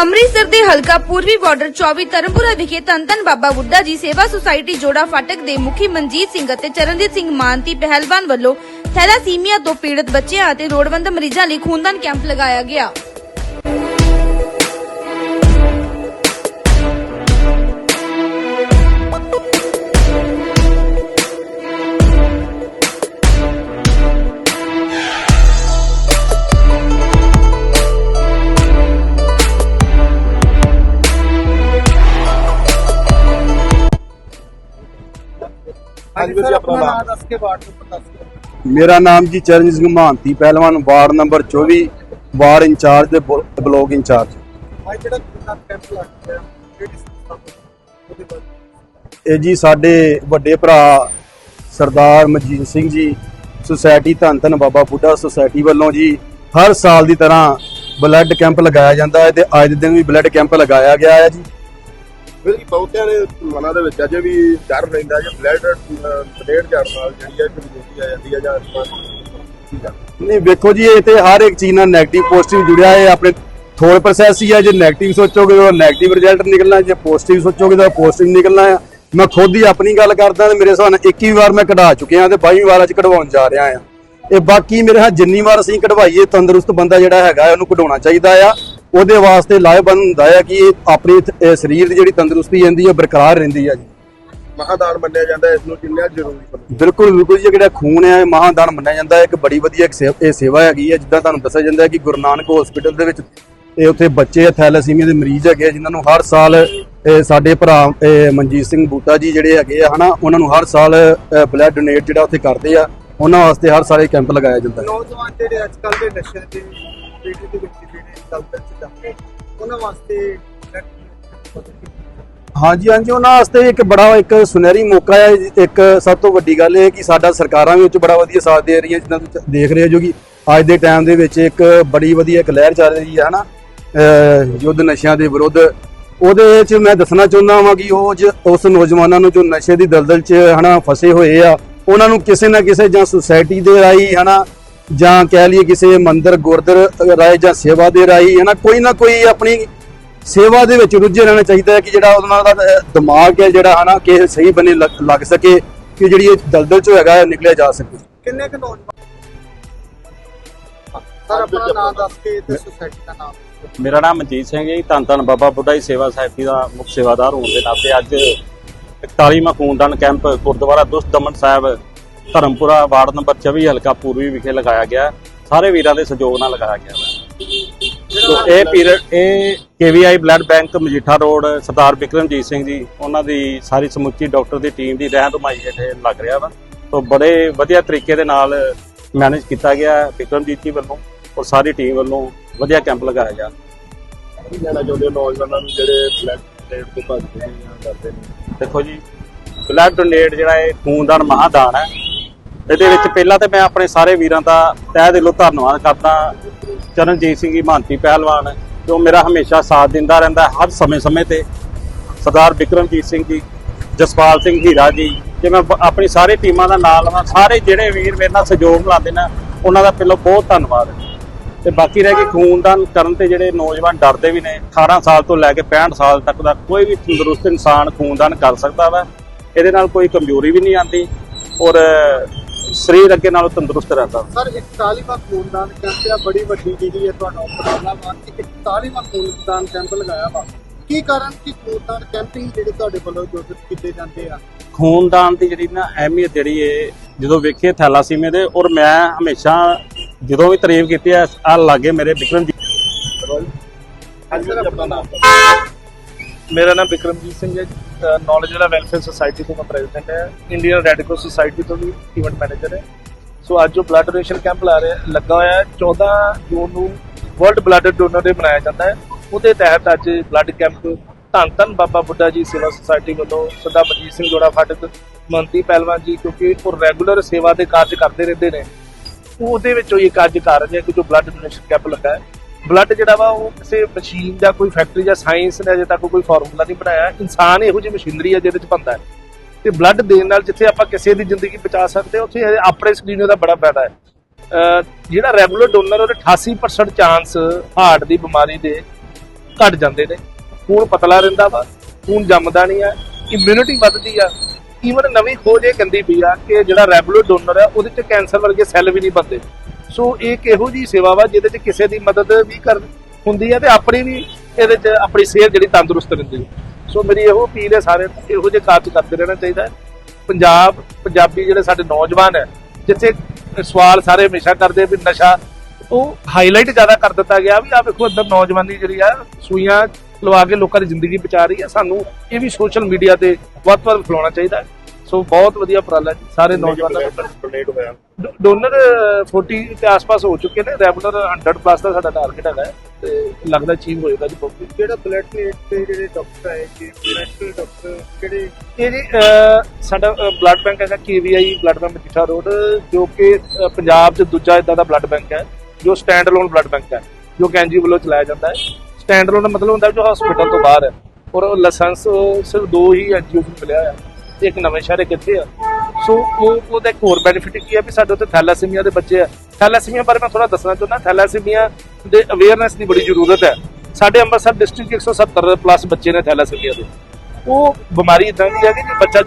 ਅੰਮ੍ਰਿਤਸਰ ਦੇ ਹਲਕਾ ਪੂਰਬੀ ਬਾਰਡਰ 24 ਧਰਮਪੁਰਾ ਵਿਖੇ ਧੰਨ ਧੰਨ ਬਾਬਾ ਬੁੱਢਾ ਜੀ ਸੇਵਾ ਸੁਸਾਇਟੀ ਜੋੜਾ ਫਾਟਕ ਦੇ ਮੁਖੀ ਮਨਜੀਤ ਸਿੰਘ ਅਤੇ ਚਰਨਜੀਤ ਸਿੰਘ ਮਾਨਤੀ ਪਹਿਲਵਾਨ ਵੱਲੋਂ ਥੈਲਾਸੀਮੀਆ ਤੋਂ ਪੀੜਤ ਬੱਚਿਆਂ ਅਤੇ ਲੋੜਵੰਦ ਮਰੀਜ਼ਾਂ ਲਈ ਖੂਨਦਾਨ ਕੈਂਪ ਲਗਾਇਆ ਗਿਆ। ਹਾਂਜੀ ਵੀਰ ਜੀ ਆਪਣਾ ਨਾਮ ਦੱਸ ਕੇ ਵਾਰਡ ਨੂੰ ਦੱਸ ਦਿਓ। ਮੇਰਾ ਨਾਮ ਜੀ ਚਰਨਜੀਤ ਸਿੰਘ ਮਹਾਂਤੀ ਪਹਿਲਵਾਨ ਵਾਰਡ ਨੰਬਰ 24 ਵਾਰਡ ਇੰਚਾਰਜ ਤੇ ਬਲ- ਬਲਾਕ ਇੰਚਾਰਜ। ਅੱਜ ਜਿਹੜਾ ਕਿੰਨਾ ਕੈਂਪ ਲੱਗ ਰਿਹਾ ਕਿਹੜੀ ਸੰਸਥਾ ਤੋਂ? ਉਹਦੇ ਬਾਰੇ। ਇਹ ਜੀ ਸਾਡੇ ਵੱਡੇ ਭਰਾ ਸਰਦਾਰ ਮਜੀਦ ਸਿੰਘ ਜੀ ਸੁਸਾਇਟੀ ਧੰਨ ਧੰਨ ਬਾਬਾ ਬੁੱਢਾ ਸੁਸਾਇਟੀ ਵੱਲੋਂ ਜੀ ਹਰ ਸਾਲ ਦੀ ਤਰ੍ਹਾਂ ਬਲੱਡ ਕੈਂਪ ਲਗਾਇਆ ਜਾਂਦਾ ਹੈ ਤੇ ਅੱਜ ਦੇ ਦਿਨ ਵੀ ਬਲੱਡ ਕੈਂਪ ਲਗਾਇਆ ਗਿਆ ਹੈ ਜੀ। ਫਿਰ ਬਹੁਤਿਆਂ ਨੇ ਮਨਾਂ ਦੇ ਵਿੱਚ ਅਜੇ ਵੀ ਡਰ ਰਹਿੰਦਾ ਜਾਂ ਬਲੈਡ ਬਲੇਡ ਝੜ ਨਾਲ ਜਿਹੜੀ ਹੈ ਕਮਜ਼ੋਰੀ ਆ ਜਾਂਦੀ ਹੈ ਜਾਂ ਆਸਮਾਨ ਨਹੀਂ, ਵੇਖੋ ਜੀ, ਇਹ ਤੇ ਹਰ ਇੱਕ ਚੀਜ਼ ਨਾਲ ਨੈਗੇਟਿਵ ਪੋਜ਼ਿਟਿਵ ਜੁੜਿਆ ਹੈ। ਆਪਣੇ ਥੋੜ ਪ੍ਰੋਸੈਸ ਹੀ ਹੈ ਜੇ ਨੈਗੇਟਿਵ ਸੋਚੋਗੇ ਤਾਂ ਨੈਗੇਟਿਵ ਰਿਜ਼ਲਟ ਨਿਕਲਣਾ, ਜੇ ਪੋਜ਼ਿਟਿਵ ਸੋਚੋਗੇ ਤਾਂ ਪੋਜ਼ਿਟਿਵ ਨਿਕਲਣਾ ਹੈ ਮੈਂ ਖੁਦ ਹੀ ਆਪਣੀ ਗੱਲ ਕਰਦਾ ਤੇ ਮੇਰੇ ਹਿਸਾਬ ਨਾਲ 21 ਵਾਰ ਮੈਂ ਕਢਾ ਚੁੱਕਿਆ ਤੇ 22 ਵਾਰ ਅੱਜ ਕਢਵਾਉਣ ਜਾ ਰਿਹਾ ਆ ਇਹ ਬਾਕੀ ਮੇਰੇ ਹਾਂ ਜਿੰਨੀ ਵਾਰ ਅਸੀਂ ਕਢਵਾਈਏ, ਤੰਦਰੁਸਤ ਬੰਦਾ ਜਿਹੜਾ ਹੈਗਾ ਉਹਨੂੰ ਕਢਾਉਣਾ ਚਾਹੀਦਾ ਆ। ਉਹਦੇ ਵਾਸਤੇ ਲਾਹੇਵੰਦ ਹੁੰਦਾ ਹੈ ਕਿ ਇਹ ਆਪਣੀ ਸਰੀਰ ਦੀ ਜਿਹੜੀ ਤੰਦਰੁਸਤੀ ਜਾਂਦੀ ਹੈ ਬਰਕਰਾਰ ਰਹਿੰਦੀ ਹੈ ਜੀ। ਮਹਾਦਾਨ ਮੰਨਿਆ ਜਾਂਦਾ ਇਸ ਨੂੰ ਜਿੰਨਾ ਜ਼ਰੂਰੀ ਬਿਲਕੁਲ ਬਿਲਕੁਲ ਜਿਹੜਾ ਖੂਨ ਹੈ ਮਹਾਦਾਨ ਮੰਨਿਆ ਜਾਂਦਾ ਹੈ। ਇੱਕ ਬੜੀ ਵਧੀਆ ਇਹ ਸੇਵਾ ਹੈਗੀ ਹੈ ਜਿੱਦਾਂ ਤੁਹਾਨੂੰ ਦੱਸਿਆ ਜਾਂਦਾ ਹੈ ਕਿ ਗੁਰੂ ਨਾਨਕ ਹਸਪੀਟਲ ਦੇ ਵਿੱਚ ਇਹ ਉੱਥੇ ਬੱਚੇ ਥੈਲੇਸੀਮੀਆ ਦੇ ਮਰੀਜ਼ ਹੈਗੇ ਆ, ਜਿਨ੍ਹਾਂ ਨੂੰ ਹਰ ਸਾਲ ਸਾਡੇ ਭਰਾ ਮਨਜੀਤ ਸਿੰਘ ਬੂਟਾ ਜੀ ਜਿਹੜੇ ਹੈਗੇ ਆ ਹਨਾ ਉਹਨਾਂ ਨੂੰ ਹਰ ਸਾਲ ਬਲੱਡ ਡੋਨੇਟ ਜਿਹੜਾ ਉੱਥੇ ਕਰਦੇ ਆ ਉਹਨਾਂ ਵਾਸਤੇ ਹਰ ਸਾਲ ਇਹ ਕੈਂਪ ਲਗਾਇਆ ਜਾਂਦਾ ਹੈ। ਨੌਜਵਾਨ ਜਿਹੜੇ ਅੱਜ ਕੱਲ ਦੇ ਨਸ਼ੇ ਦੇ ਪੀੜੀ ਦੇ ਵਿੱਚ ਜਿਹੜੇ ਦਲਦਲ ਚ ਜਾਂਦੇ ਉਹਨਾਂ ਵਾਸਤੇ ਹਾਂਜੀ ਹਾਂਜੀ, ਉਹਨਾਂ ਵਾਸਤੇ ਇੱਕ ਬੜਾ ਇੱਕ ਸੁਨਹਿਰੀ ਮੌਕਾ ਹੈ। ਇੱਕ ਸਭ ਤੋਂ ਵੱਡੀ ਗੱਲ ਇਹ ਕਿ ਸਾਡਾ ਸਰਕਾਰਾਂ ਵੀ ਉੱਚ ਬੜਾ ਵਧੀਆ ਸਾਥ ਦੇ ਰਹੀਆਂ ਜਿੱਦਾਂ ਤੁਸੀਂ ਦੇਖ ਰਹੇ ਹੋ ਜੋ ਕਿ ਅੱਜ ਦੇ ਟਾਈਮ ਦੇ ਵਿੱਚ ਇੱਕ ਬੜੀ ਵਧੀਆ ਇੱਕ ਲਹਿਰ ਚੱਲ ਰਹੀ ਹੈ, ਹਨਾ? ਯੁੱਧ ਨਸ਼ਿਆਂ ਦੇ ਵਿਰੁੱਧ। ਉਹਦੇ ਵਿੱਚ ਮੈਂ ਦੱਸਣਾ ਚਾਹੁੰਦਾ ਹਾਂ ਕਿ ਉਹ ਉਸ ਨੌਜਵਾਨਾਂ ਨੂੰ ਜੋ ਨਸ਼ੇ ਦੀ ਦਲਦਲ 'ਚ, ਹਨਾ, ਫਸੇ ਹੋਏ ਆ, ਉਹਨਾਂ ਨੂੰ ਕਿਸੇ ਨਾ ਕਿਸੇ ਜਾਂ ਸੁਸਾਇਟੀ ਦੇ ਰਾਹੀਂ, ਹਨਾ ਜਾਂ ਕਹਿ ਲਈਏ ਕਿਸੇ ਮੰਦਿਰ ਗੁਰਦਰ ਰਾਹੀਂ ਜਾਂ ਸੇਵਾ ਦੇ ਰਾਹੀਂ ਹਨਾ ਕੋਈ ਨਾ ਕੋਈ ਆਪਣੀ ਸੇਵਾ ਦੇ ਵਿੱਚ ਰੁੱਝੇ ਰਹਿਣਾ ਚਾਹੀਦਾ ਹੈ ਕਿ ਜਿਹੜਾ ਉਹਨਾਂ ਦਾ ਦਿਮਾਗ ਹੈ ਜਿਹੜਾ ਹਨਾ ਕਿ ਸਹੀ ਬਣੇ ਲੱਗ ਸਕੇ ਕਿ ਜਿਹੜੀ ਇਹ ਦਲਦਲ ਚੋਂ ਹੈਗਾ ਨਿਕਲਿਆ ਜਾ ਸਕੇ। ਕਿੰਨੇ ਕੁ ਨੌਜਵਾਨ? ਸਰ ਆਪਣਾ ਨਾਮ ਦੱਸ ਕੇ ਤੇ ਸੁਸਾਇਟੀ ਦਾ ਨਾਮ ਦੱਸੋ। ਮੇਰਾ ਨਾਮ ਮਨਜੀਤ ਸਿੰਘ ਹੈ ਜੀ ਧੰਨ ਧੰਨ ਬਾਬਾ ਬੁੱਢਾ ਜੀ ਸੇਵਾ ਸੁਸਾਇਟੀ ਦਾ ਮੁੱਖ ਸੇਵਾਦਾਰ ਹੋਣ ਦੇ ਨਾਤੇ ਅੱਜ 41ਵਾਂ ਖੂਨਦਾਨ camp Gurdwara Dusht Daman Sahib Dharampura ward number 24 ਹਲਕਾ ਪੂਰਬੀ ਵਿਖੇ ਲਗਾਇਆ ਗਿਆ ਸਾਰੇ ਵੀਰਾਂ ਦੇ ਸਹਿਯੋਗ ਨਾਲ ਲਗਾਇਆ ਗਿਆ ਹੈ। ਸੋ ਇਹ ਪੀਰੀਅਡ ਇਹ KVI blood bank Majitha road Sardar Bikramjit Singh ji ਉਹਨਾਂ ਦੀ ਸਾਰੀ ਸਮੁੱਚੀ ਡਾਕਟਰ ਦੀ ਟੀਮ ਦੀ ਰਹਿਨੁਮਾਈ ਹੇਠ ਲੱਗ ਰਿਹਾ ਵਾ। ਸੋ ਬੜੇ ਵਧੀਆ ਤਰੀਕੇ ਦੇ ਨਾਲ ਮੈਨੇਜ ਕੀਤਾ ਗਿਆ ਬਿਕਰਮਜੀਤ ਜੀ ਵੱਲੋਂ ਔਰ ਸਾਰੀ ਟੀਮ ਵੱਲੋਂ ਵਧੀਆ ਕੈਂਪ ਲਗਾਇਆ ਗਿਆ ਕੀ ਕਹਿਣਾ ਚਾਹੁੰਦੇ ਹੋ ਨੌਜਵਾਨਾਂ ਨੂੰ ਜਿਹੜੇ ਬਲੱਡ ਬਲੇਡ ਤੋਂ ਭੱਜਦੇ ਨੇ ਜਾਂ ਕਰਦੇ ਨੇ? ਦੇਖੋ ਜੀ ਬਲੱਡ ਡੋਨੇਟ ਜਿਹੜਾ ਇਹ ਖੂਨਦਾਨ ਮਹਾਦਾਨ ਹੈ। ਇਹਦੇ ਵਿੱਚ ਪਹਿਲਾਂ ਤੇ ਮੈਂ ਆਪਣੇ ਸਾਰੇ ਵੀਰਾਂ ਦਾ ਤਹਿ ਦਿਲੋਂ ਧੰਨਵਾਦ ਕਰਦਾ। ਚਰਨਜੀਤ ਸਿੰਘ ਜੀ ਮਹਾਂਤੀ ਪਹਿਲਵਾਨ, ਜੋ ਮੇਰਾ ਹਮੇਸ਼ਾ ਸਾਥ ਦਿੰਦਾ ਰਹਿੰਦਾ ਹਰ ਸਮੇਂ-ਸਮੇਂ ਤੇ। ਸਰਦਾਰ ਬਿਕਰਮਜੀਤ ਸਿੰਘ ਜੀ, ਜਸਪਾਲ ਸਿੰਘ ਹੀਰਾ ਜੀ, ਜੇ ਮੈਂ ਆਪਣੀ ਸਾਰੀ ਟੀਮਾਂ ਦਾ ਨਾਲ ਲਵਾਂ, ਸਾਰੇ ਜਿਹੜੇ ਵੀਰ ਮੇਰੇ ਨਾਲ ਸਹਿਯੋਗ ਲਾਉਂਦੇ ਨੇ, ਉਹਨਾਂ ਦਾ ਪਹਿਲਾਂ ਬਹੁਤ ਧੰਨਵਾਦ। ਹੈ ਤੇ ਬਾਕੀ ਰਹਿ ਗਈ ਖੂਨਦਾਨ ਕਰਨ ਤੇ ਜਿਹੜੇ ਨੌਜਵਾਨ ਡਰਦੇ ਵੀ ਨੇ 18 ਸਾਲ ਤੋਂ ਲੈ ਕੇ 65 ਸਾਲ ਤੱਕ ਦਾ ਕੋਈ ਵੀ ਤੰਦਰੁਸਤ ਇਨਸਾਨ ਖੂਨਦਾਨ ਕਰ ਸਕਦਾ ਵਾ। ਇਹਦੇ ਨਾਲ ਕੋਈ ਕਮਜ਼ੋਰੀ ਵੀ ਨਹੀਂ ਆਉਂਦੀ। ਔਰ ਸਰੀਰ ਅੱਗੇ ਨਾਲੋਂ ਤੰਦਰੁਸਤ ਰਹਿੰਦਾ। ਸਰ 41ਵਾਂ ਖੂਨਦਾਨ ਕੈਂਪ ਆ ਬੜੀ ਵੱਡੀ ਜਿਹੜੀ ਹੈ ਤੁਹਾਡਾ ਉਪਰਾਲਾ ਵਾ। ਕਿ 41ਵਾਂ ਖੂਨਦਾਨ ਕੈਂਪ ਲਗਾਇਆ ਵਾ। ਕੀ ਕਾਰਨ ਕਿ ਖੂਨਦਾਨ ਕੈਂਪਿੰਗ ਜਿਹੜੇ ਤੁਹਾਡੇ ਵੱਲੋਂ ਆਯੋਜਿਤ ਕੀਤੇ ਜਾਂਦੇ ਆ? ਖੂਨਦਾਨ ਦੀ ਜਿਹੜੀ ਨਾ ਅਹਿਮੀਅਤ ਜਿਹੜੀ ਏ ਜਦੋਂ ਵੇਖੀਏ ਥੈਲਾਸੀਮੀਆ ਦੇ ਔਰ ਮੈਂ ਹਮੇਸ਼ਾ ਜਦੋਂ ਵੀ ਤਾਰੀਫ ਕੀਤੀ ਹੈ ਆ ਲਾਗੇ ਮੇਰੇ ਵਿਕਰਮ ਜੀ। ਮੇਰਾ ਨਾਮ ਵਿਕਰਮਜੀਤ ਸਿੰਘ ਹੈ ਨੌਲੇਜ ਵਾਲਾ ਵੈਲਫੇਅਰ ਸੁਸਾਇਟੀ ਤੋਂ ਮੈਂ ਪ੍ਰੈਜ਼ੀਡੈਂਟ ਹੈ। ਇੰਡੀਅਨ ਰੈੱਡ ਕਰਾਸ ਸੁਸਾਇਟੀ ਤੋਂ ਵੀ ਇਵੈਂਟ ਮੈਨੇਜਰ ਹੈ। ਸੋ ਅੱਜ ਜੋ ਬਲੱਡ ਡੋਨੇਸ਼ਨ ਕੈਂਪ ਲਾ ਰਿਹਾ ਲੱਗਾ ਹੋਇਆ ਹੈ 14 ਜੂਨ ਨੂੰ ਵਰਲਡ ਬਲੱਡ ਡੋਨਰ ਡੇ ਮਨਾਇਆ ਜਾਂਦਾ ਹੈ। ਉਹਦੇ ਤਹਿਤ ਅੱਜ ਬਲੱਡ ਕੈਂਪ ਧੰਨ ਧੰਨ ਬਾਬਾ ਬੁੱਢਾ ਜੀ ਸੇਵਾ ਸੁਸਾਇਟੀ ਵੱਲੋਂ ਸਰਦਾਰ ਮਨਜੀਤ ਸਿੰਘ ਜੋੜਾ ਫਾਟਕ ਮੰਤੀ ਪਹਿਲਵਾਨ ਜੀ, ਕਿਉਂਕਿ ਉਹ ਰੈਗੂਲਰ ਸੇਵਾ ਦੇ ਕਾਰਜ ਕਰਦੇ ਰਹਿੰਦੇ ਨੇ। ਉਹਦੇ ਵਿੱਚੋਂ ਹੀ ਇੱਕ ਅੱਜ ਕਾਰਨ ਹੈ ਕਿ ਜੋ ਬਲੱਡ ਡੋਨੇਸ਼ਨ ਕੈਂਪ ਲੱਗਾ ਹੈ ਬਲੱਡ ਜਿਹੜਾ ਵਾ ਉਹ ਕਿਸੇ ਮਸ਼ੀਨ ਜਾਂ ਕੋਈ ਫੈਕਟਰੀ ਜਾਂ ਸਾਇੰਸ ਨੇ ਅਜੇ ਤੱਕ ਕੋਈ ਫਾਰਮੂਲਾ ਨਹੀਂ ਬਣਾਇਆ। ਇਨਸਾਨ ਇਹੋ ਜਿਹੀ ਮਸ਼ੀਨਰੀ ਹੈ ਜਿਹਦੇ ਚ ਬੰਦਾ ਹੈ। ਤੇ ਬਲੱਡ ਦੇਣ ਨਾਲ ਜਿੱਥੇ ਆਪਾਂ ਕਿਸੇ ਦੀ ਜ਼ਿੰਦਗੀ ਬਚਾ ਸਕਦੇ ਉੱਥੇ ਆਪਣੇ ਸਰੀਰ ਦਾ ਬੜਾ ਫਾਇਦਾ ਹੈ। ਜਿਹੜਾ ਰੈਗੂਲਰ ਡੋਨਰ ਉਹਦੇ 88% ਚਾਂਸ ਹਾਰਟ ਦੀ ਬਿਮਾਰੀ ਦੇ ਘਟ ਜਾਂਦੇ ਨੇ। ਖੂਨ ਪਤਲਾ ਰਹਿੰਦਾ ਵਾ, ਖੂਨ ਜੰਮਦਾ ਨਹੀਂ ਆ ਇਮਿਊਨਿਟੀ ਵੱਧਦੀ ਆ। ਈਵਨ ਨਵੀਂ ਖੋਜ ਇਹ ਕਹਿੰਦੀ ਪਈ ਆ ਕਿ ਜਿਹੜਾ ਰੈਗੂਲਰ ਡੋਨਰ ਆ, ਉਹਦੇ ਚ ਕੈਂਸਰ ਵਰਗੇ ਸੈੱਲ ਵੀ ਨਹੀਂ ਬਣਦੇ। ਸੋ ਇਹ ਇੱਕ ਇਹੋ ਜੀ ਸੇਵਾ ਵਾ ਜਿਹਦੇ ਚ ਕਿਸੇ ਦੀ ਮਦਦ ਵੀ ਕਰ ਹੁੰਦੀ ਹੈ ਤੇ ਆਪਣੀ ਵੀ ਇਹਦੇ ਚ ਆਪਣੀ ਸਿਹਤ ਜਿਹੜੀ ਤੰਦਰੁਸਤ ਰਹਿੰਦੀ ਹੈ ਸੋ ਮੇਰੀ ਇਹੋ ਅਪੀਲ ਹੈ ਸਾਰੇ ਇਹੋ ਜਿਹੇ ਕਾਰਜ ਕਰਦੇ ਰਹਿਣਾ ਚਾਹੀਦਾ ਹੈ। ਪੰਜਾਬ ਪੰਜਾਬੀ ਜਿਹੜੇ ਸਾਡੇ ਨੌਜਵਾਨ ਹੈ ਜਿੱਥੇ ਸਵਾਲ ਸਾਰੇ ਹਮੇਸ਼ਾ ਕਰਦੇ ਵੀ ਨਸ਼ਾ ਉਹ ਹਾਈਲਾਈਟ ਜ਼ਿਆਦਾ ਕਰ ਦਿੱਤਾ ਗਿਆ ਵੀ ਆ ਵੇਖੋ ਅੰਦਰ ਨੌਜਵਾਨੀ ਜਿਹੜੀ ਆ ਸੂਈਆਂ ਲਵਾ ਕੇ ਲੋਕਾਂ ਦੀ ਜ਼ਿੰਦਗੀ ਬਚਾ ਰਹੀ ਹੈ ਸਾਨੂੰ ਇਹ ਵੀ ਸੋਸ਼ਲ ਮੀਡੀਆ ਤੇ ਵੱਧ ਤੋਂ ਵੱਧ ਫੈਲਾਉਣਾ ਚਾਹੀਦਾ ਸੋ ਬਹੁਤ ਵਧੀਆ ਉਪਰਾਲਾ ਸਾਰੇ ਨੌਜਵਾਨਾਂ ਨੂੰ ਡੋਨੇਟ ਹੋਇਆ। ਡੋਨਰ 40 ਦੇ ਆਸ-ਪਾਸ ਹੋ ਚੁੱਕੇ ਨੇ। ਰੈਗੂਲਰ 100 ਪਲੱਸ ਦਾ ਸਾਡਾ ਟਾਰਗੇਟ ਹੈਗਾ ਤੇ ਲੱਗਦਾ ਅਚੀਵ ਹੋਏਗਾ ਜੀ ਬਹੁਤ। ਜਿਹੜਾ ਬਲੱਡ ਪਲੇਟ ਤੇ ਜਿਹੜੇ ਡਾਕਟਰ ਆਏ ਕਿ ਬਲੱਡ ਡਾਕਟਰ ਕਿਹੜੇ? ਇਹ ਜੀ ਸਾਡਾ ਬਲੱਡ ਬੈਂਕ ਹੈਗਾ KVI blood bank Majitha road ਜੋ ਕਿ ਪੰਜਾਬ 'ਚ ਦੂਜਾ ਇਦਾਂ ਦਾ ਬਲੱਡ ਬੈਂਕ ਹੈ ਜੋ ਸਟੈਂਡ ਅਲੋਨ ਬਲੱਡ ਬੈਂਕ ਹੈ ਜੋ ਕਿ ਐਨਜੀਓ ਵੱਲੋਂ ਚਲਾਇਆ ਜਾਂਦਾ ਹੈ। ਸਟੈਂਡ ਅਲੋਨ ਦਾ ਮਤਲਬ ਹੁੰਦਾ ਜੋ ਹਸਪੀਟਲ ਤੋਂ ਬਾਹਰ ਹੈ। ਔਰ ਲਾਇਸੈਂਸ ਸਿਰਫ ਦੋ ਹੀ ਐਨਜੀਓ ਨੂੰ ਮਿਲਿਆ ਹੈ ਇੱਕ ਨਵੇਂ ਸ਼ਹਿਰ ਇੱਕ ਇੱਥੇ ਆ। ਸੋ ਉਹ ਉਹਦਾ ਇੱਕ ਹੋਰ ਬੈਨੀਫਿਟ ਕੀ ਹੈ ਵੀ ਸਾਡੇ ਉੱਤੇ ਥੈਲਾਸੀਮੀਆ ਦੇ ਬੱਚੇ ਆ। ਥੈਲਾਸੀਮੀਆ ਬਾਰੇ ਮੈਂ ਥੋੜਾ ਦੱਸਣਾ ਚਾਹੁੰਦਾ। ਥੈਲਾਸੀਮੀਆ ਦੇ ਅਵੇਅਰਨੈਸ ਦੀ ਬੜੀ ਜ਼ਰੂਰਤ ਹੈ। ਸਾਡੇ ਅੰਮ੍ਰਿਤਸਰ ਡਿਸਟ੍ਰਿਕਟ 170 ਪਲੱਸ ਬੱਚੇ ਨੇ ਥੈਲਾਸੀਮੀਆ ਦੇ। ਉਹ ਬਿਮਾਰੀ ਇਦਾਂ ਦੀ ਹੈ ਕਿ ਜੇ ਬੱਚਾ